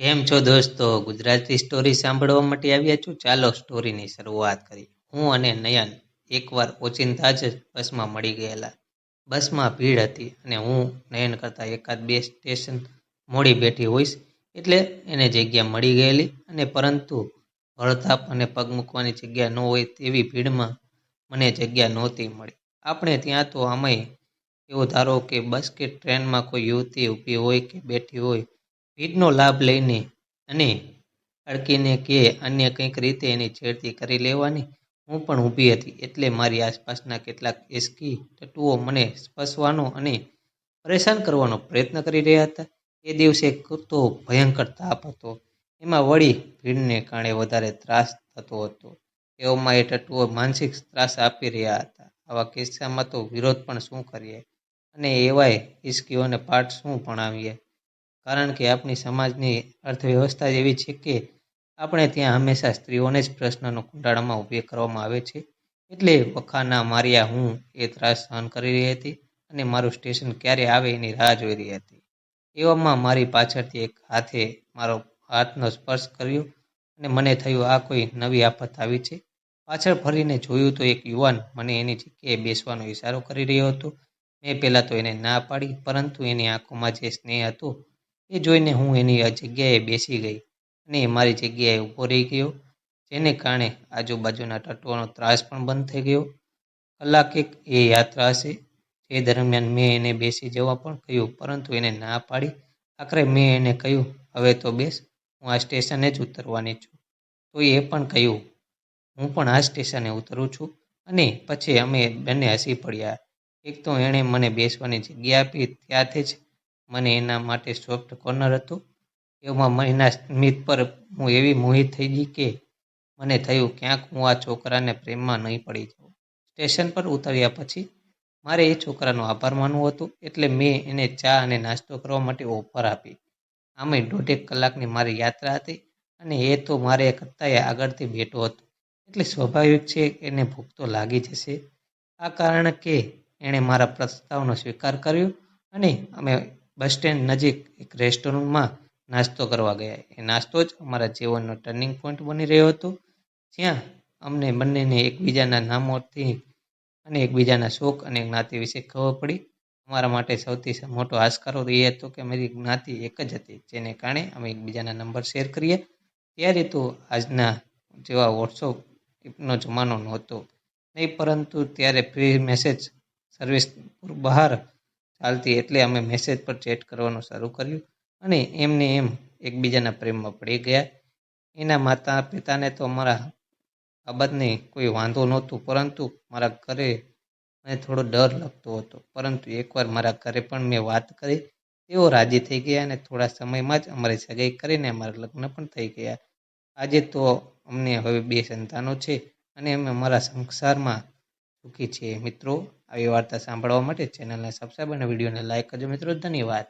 કેમ છો દોસ્તો? ગુજરાતી સ્ટોરી સાંભળવા માટે આવ્યા છું? ચાલો સ્ટોરીની શરૂઆત કરી હું અને નયન એકવાર ઓચિંતા જ બસમાં મળી ગયેલા. બસમાં ભીડ હતી અને હું નયન કરતાં એકાદ બે સ્ટેશન મોડી બેઠી હોઈશ એટલે એને જગ્યા મળી ગયેલી અને પરંતુ વળતાપ અને પગ મૂકવાની જગ્યા ન હોય તેવી ભીડમાં મને જગ્યા નહોતી મળી. આપણે ત્યાં તો આમાંય એવો ધારો કે બસ કે ટ્રેનમાં કોઈ યુવતી ઊભી હોય કે બેઠી હોય ભીડનો લાભ લઈને અને અડકીને કે અન્ય કંઈક રીતે એની છેડતી કરી લેવાની, હું પણ ઊભી હતી. એટલે મારી આસપાસના કેટલાક એસકી ટટ્ટુઓ મને સ્પર્શવાનો અને પરેશાન કરવાનો પ્રયત્ન કરી રહ્યા હતા. એ દિવસે તો ભયંકર તાપ હતો. એમાં વળી ભીડને કારણે વધારે ત્રાસ થતો હતો. એવામાં એ ટટુઓ માનસિક ત્રાસ આપી રહ્યા હતા. આવા કિસ્સામાં તો વિરોધ પણ શું કરીએ? અને એવાય હિસકીઓને પાઠ શું ભણાવીએ? કારણ કે આપણી સમાજની અર્થવ્યવસ્થા એવી છે કે આપણે ત્યાં હંમેશા સ્ત્રીઓને જ પ્રશ્નનો કુંડાળામાં ઊભી કરવામાં આવે છે. એટલે વખાના માર્યા હું એ ત્રાસ સહન કરી રહી હતી અને મારું સ્ટેશન ક્યારે આવે એની રાહ જોઈ રહી હતી. એવામાં મારી પાછળથી એક હાથે મારો હાથનો સ્પર્શ કર્યો અને મને થયું, આ કોઈ નવી આફત આવી છે? પાછળ ફરીને જોયું તો એક યુવાન મને એની જગ્યાએ બેસવાનો ઈશારો કરી રહ્યો હતો. મેં પહેલાં તો એને ના પાડી, પરંતુ એની આંખોમાં જે સ્નેહ હતો એ જોઈને હું એની જગ્યાએ બેસી ગઈ અને મારી જગ્યાએ ઊભો રહી ગયો, જેને કારણે આજુબાજુના ટટ્ટુઓનો ત્રાસ પણ બંધ થઈ ગયો. કલાક એક એ યાત્રા હશે, જે દરમિયાન મેં એને બેસી જવા પણ કહ્યું, પરંતુ એને ના પાડી. આખરે મેં એને કહ્યું, હવે તો બેસ, હું આ સ્ટેશને જ ઉતરવાની છું. તો એ પણ કહ્યું, હું પણ આ સ્ટેશને ઉતરું છું. અને પછી અમે બંને હસી પડ્યા. એક તો એણે મને બેસવાની જગ્યા આપી, ત્યાંથી જ મને એના માટે સોફ્ટ કોર્નર હતું. એવામાં મહિના સ્મિત પર હું એવી મોહિત થઈ ગઈ કે મને થયું ક્યાંક હું આ છોકરાને પ્રેમમાં નહીં પડી જાઉં. સ્ટેશન પર ઉતર્યા પછી મારે એ છોકરાનો આભાર માનવો હતો એટલે મેં એને ચા અને નાસ્તો કરવા માટે ઓફર આપી. આમે દોઢેક કલાકની મારી યાત્રા હતી અને એ તો મારે કરતાંય આગળથી બેઠો હતો. એટલે સ્વાભાવિક છે એને ભૂખ તો લાગી જશે આ કારણ કે એણે મારા પ્રસ્તાવનો સ્વીકાર કર્યો અને અમે બસ સ્ટેન્ડ નજીક એક રેસ્ટોરન્ટમાં નાસ્તો કરવા ગયા. એ નાસ્તો જ અમારા જીવનનો ટર્નિંગ પોઈન્ટ બની રહ્યો હતો. જ્યાં અમને બંનેને એકબીજાના નામોથી અને એકબીજાના શોખ અને જ્ઞાતિ વિશે ખબર પડી. અમારા માટે સૌથી મોટો આશકારો એ હતો કે મારી જ્ઞાતિ એક જ હતી, જેને કારણે અમે એકબીજાના નંબર શેર કરીએ. ત્યારે તો આજના જેવા વોટ્સઅપનો જમાનો નહોતો. નહીં, પરંતુ ત્યારે ફ્રી મેસેજ સર્વિસ બહાર ચાલતી એટલે અમે મેસેજ પર ચેટ કરવાનું શરૂ કર્યું અને એમને એમ એકબીજાના પ્રેમમાં પડી ગયા. એના માતા પિતાને તો અમારા બાબતને કોઈ વાંધો નહોતું, પરંતુ મારા ઘરે મને થોડો ડર લાગતો હતો. પરંતુ એકવાર મારા ઘરે પણ મેં વાત કરી. તેઓ રાજી થઈ ગયા અને થોડા સમયમાં જ અમારી સગાઈ કરીને અમારા લગ્ન પણ થઈ ગયા. આજે તો અમને હવે બે સંતાનો છે અને અમે અમારા સંસારમાં સુખી છીએ. મિત્રો આવી વાર્તા સાંભળવા માટે ચેનલને સબસ્ક્રાઈબ અને વિડીયોને લાઈક કરજો મિત્રો. ધન્યવાદ.